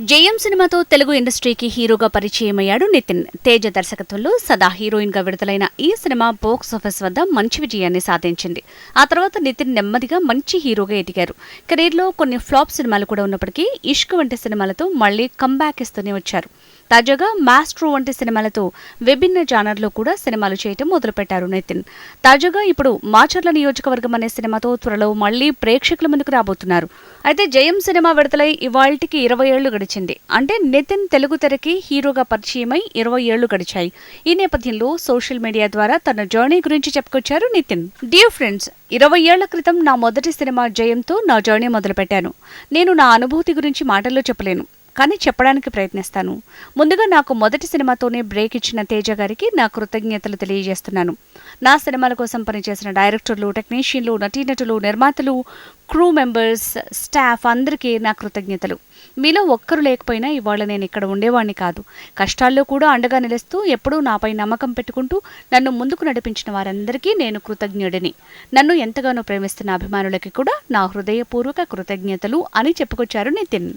జయం సినిమాతో తెలుగు ఇండస్ట్రీకి హీరోగా పరిచయమయ్యాడు నితిన్. తేజ దర్శకత్వంలో సదా హీరోయిన్గా విడుదలైన ఈ సినిమా బాక్స్ ఆఫీస్ వద్ద మంచి విజయాన్ని సాధించింది. ఆ తర్వాత నితిన్ నెమ్మదిగా మంచి హీరోగా ఎదిగారు. కెరీర్లో కొన్ని ఫ్లాప్ సినిమాలు కూడా ఉన్నప్పటికీ ఇష్క్ వంటి సినిమాలతో మళ్ళీ కంబ్యాక్ ఇస్తూనే వచ్చారు. తాజాగా మాస్ట్రో వంటి సినిమాలతో విభిన్న జానర్లో కూడా సినిమాలు చేయటం మొదలుపెట్టారు నితిన్. తాజాగా ఇప్పుడు మాచర్ల నియోజకవర్గం అనే సినిమాతో త్వరలో మళ్ళీ ప్రేక్షకుల ముందుకు రాబోతున్నారు. అయితే జయం సినిమా విడుదలై ఇవాళ్టికి ఇరవై ఏళ్ళు గడిచింది. అంటే నితిన్ తెలుగు తెరకి హీరోగా పరిచయమై ఇరవై ఏళ్ళు గడిచాయి. ఈ నేపథ్యంలో సోషల్ మీడియా ద్వారా తన జర్నీ గురించి చెప్పుకొచ్చారు నితిన్. డియర్ ఫ్రెండ్స్ ఇరవై ఏళ్ళ క్రితం నా మొదటి సినిమా జయంతో నా జర్నీ మొదలుపెట్టాను. నేను నా అనుభూతి గురించి మాటల్లో చెప్పలేను. కానీ చెప్పడానికి ప్రయత్నిస్తాను. ముందుగా నాకు మొదటి సినిమాతోనే బ్రేక్ ఇచ్చిన తేజ గారికి నా కృతజ్ఞతలు తెలియజేస్తున్నాను. నా సినిమాల కోసం పనిచేసిన డైరెక్టర్లు టెక్నీషియన్లు నటీనటులు నిర్మాతలు క్రూ మెంబర్స్ స్టాఫ్ అందరికీ నా కృతజ్ఞతలు. మీలో ఒక్కరు లేకపోయినా ఇవాళ నేను ఇక్కడ ఉండేవాడిని కాదు. కష్టాల్లో కూడా అండగా నిలుస్తూ ఎప్పుడూ నాపై నమ్మకం పెట్టుకుంటూ నన్ను ముందుకు నడిపించిన వారందరికీ నేను కృతజ్ఞుడిని. నన్ను ఎంతగానో ప్రేమిస్తున్న అభిమానులకి కూడా నా హృదయపూర్వక కృతజ్ఞతలు అని చెప్పుకొచ్చారు నితిన్.